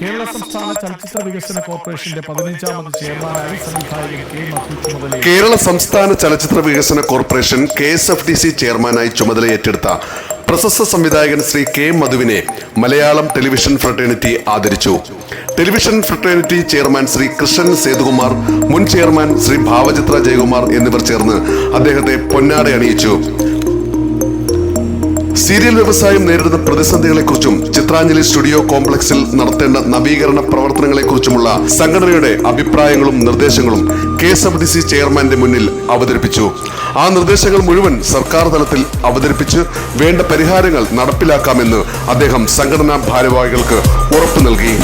കേരള സംസ്ഥാന ചലച്ചിത്ര വികസന കോർപ്പറേഷന്റെ പതിനഞ്ചാമത് ചെയർമാനായി സംവിധായകൻ കെ മധു ചുമതല കേരള സംസ്ഥാന ചലച്ചിത്ര വികസന corporation K S F D C ചെയർമാനായി ചുമതലയേറ്റെടുത്ത പ്രശസ്ത സംവിധായകൻ ശ്രീ കെ മധുവിനെ മലയാളം ടെലിവിഷൻ ഫ്രട്ടേണിറ്റി ആദരിച്ചു. Television fraternity chairman Shri Krishnan Sethukumar മുൻ ചെയർമാൻ ശ്രീ ഭാവചിത്ര ജയകുമാർ എന്നിവർ ചേർന്ന് അദ്ദേഹത്തെ പൊന്നാട അണിയിച്ചു. സീരിയൽ വ്യവസായം നേരിടുന്ന പ്രതിസന്ധികളെക്കുറിച്ചും ചിത്രാഞ്ജലി സ്റ്റുഡിയോ കോംപ്ലക്സിൽ നടത്തേണ്ട നവീകരണ പ്രവർത്തനങ്ങളെക്കുറിച്ചുമുള്ള സംഘടനയുടെ അഭിപ്രായങ്ങളും നിർദ്ദേശങ്ങളും K S F D C ചെയർമാന്റെ മുന്നിൽ അവതരിപ്പിച്ചു. ആ നിർദ്ദേശങ്ങൾ മുഴുവൻ സർക്കാർ തലത്തിൽ അവതരിപ്പിച്ച് വേണ്ട പരിഹാരങ്ങൾ നടപ്പിലാക്കാമെന്ന് അദ്ദേഹം സംഘടനാ ഭാരവാഹികൾക്ക് ഉറപ്പു നൽകി.